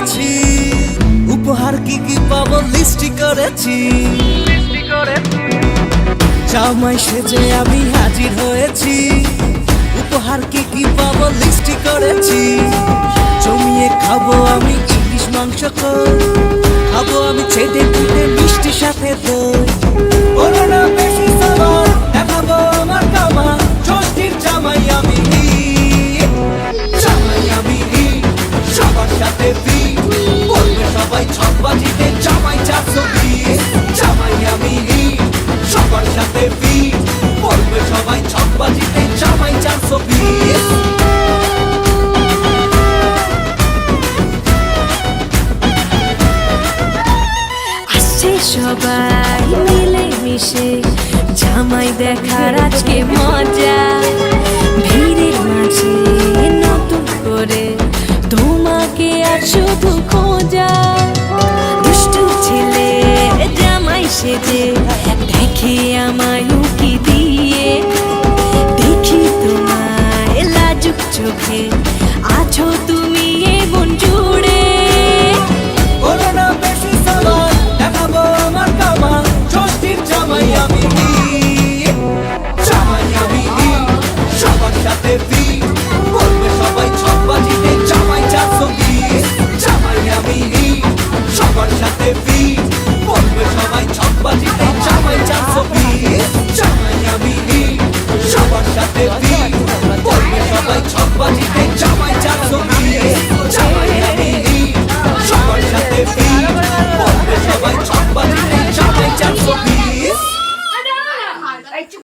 করেছি। উপহার কি কি পাবো? লিস্টি করেছি। জামাই সেজে আমি হাজির হয়েছি। উপহার কি কি পাবো? লিস্টি করেছি। জমিয়ে খাব আমি ইলিশ মাংস খাব আমি ছেদে পিঠে মিষ্টি সাথে তো আসছে সবাই মিলে মিশে। জামাই দেখার আজকে মজা। ভিড়ের মাঝে নতুন করে তোমাকে আর শুধু খোঁজা। দুষ্টু ছেলে জামাই সেজে দেখে আমায় 喜欢跳一